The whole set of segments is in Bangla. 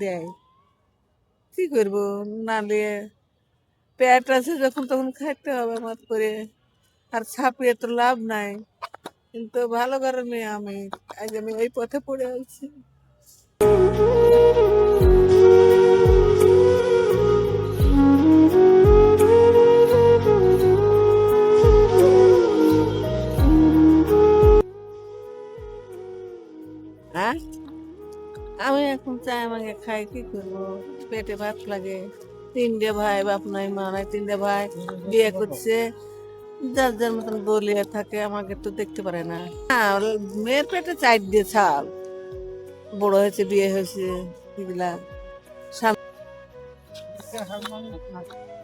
দেয়। কি করব? না নিয়ে পেট আছে যখন তখন খাইতে হবে আমার করে। আর ছাপিয়ে তো লাভ নাই। কিন্তু ভালো করে মেয়ে আমি। আজ আমি এই পথে পড়ে আছি। হ্যাঁ? আমি এখন চাই আমাকে খাই কি করব? পেটে ভাত লাগে। তিনটে ভাই, বাপ নাই, মা নাই, তিনটে ভাই বিয়ে করছে। যার যার মতন বলিয়া থাকে, আমাকে তো দেখতে পারে না। মেয়ের পেটে চার দিয়ে ছাল। বড় হয়েছে, বিয়ে হয়েছে, এগুলা।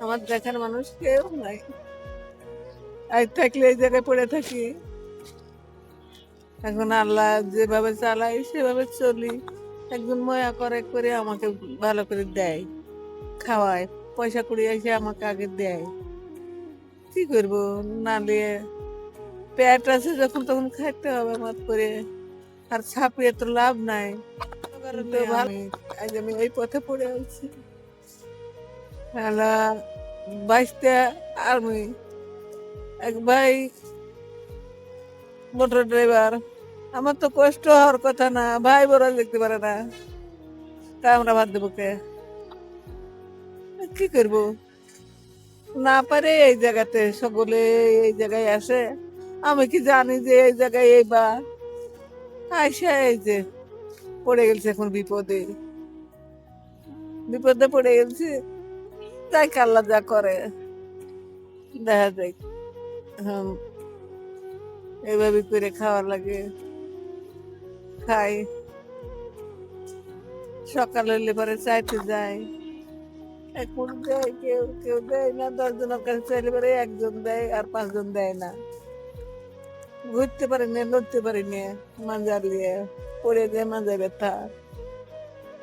আমার দেখার মানুষ কেউ নাই। আজ থাকলে এই জায়গায় পড়ে থাকি। এখন আল্লাহ যেভাবে চালাই সেভাবে চলি। একজন ময়া করে করে আমাকে ভালো করে দেয় খাওয়ায় পয়সা কুড়ি এসে আমাকে আগে দেয়। কি করব? না নিয়ে পেট আছে যখন তখন খাইতে হবে আমার করে। আর ছাপিয়ে তো লাভ নাই। আজ আমি এই পথে পড়ে আছি। বাইশটা আর্মি এক ভাই মোটর ড্রাইভার। আমার তো কষ্ট হওয়ার কথা না, ভাই বড় দেখতে পারে না। তা আমরা ভাত দেবো কে? কি করব? না পারে এই জায়গাতে সকলে এই জায়গায় আসে। আমি কি জানি যে এই জায়গায় এই বা। আইসা এই যে, পড়ে গেছে এখন বিপদে। বিপদে পড়ে গেছে তাই কাল্লা যা করে। দেখা যায় এইভাবে করে খাওয়া লাগে। খাই। সকালে হলে পরে চাইতে যায় এখন দেয়, কেউ কেউ দেয় না, দশজনের কাছে চাইলে পরে একজন দেয় আর পাঁচজন দেয় না। ঘুরতে পারি না, লড়তে পারি না মাঞ্জার নিয়ে পড়ে যায় মাঞ্জা ব্যথা।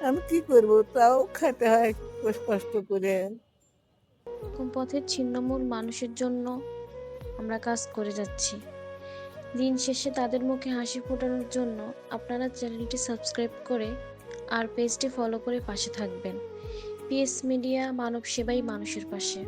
আমি কি করব? তাও খেতে হয় কষ্ট করে। পথের ছিন্নমূল মানুষের জন্য আমরা কাজ করে যাচ্ছি। দিন শেষে তাদের মুখে হাসি ফোটানোর জন্য আপনারা চ্যানেলটি সাবস্ক্রাইব করে আর পেজটি ফলো করে পাশে থাকবেন। পিএস মিডিয়া মানব সেবাই মানুষের পাশে।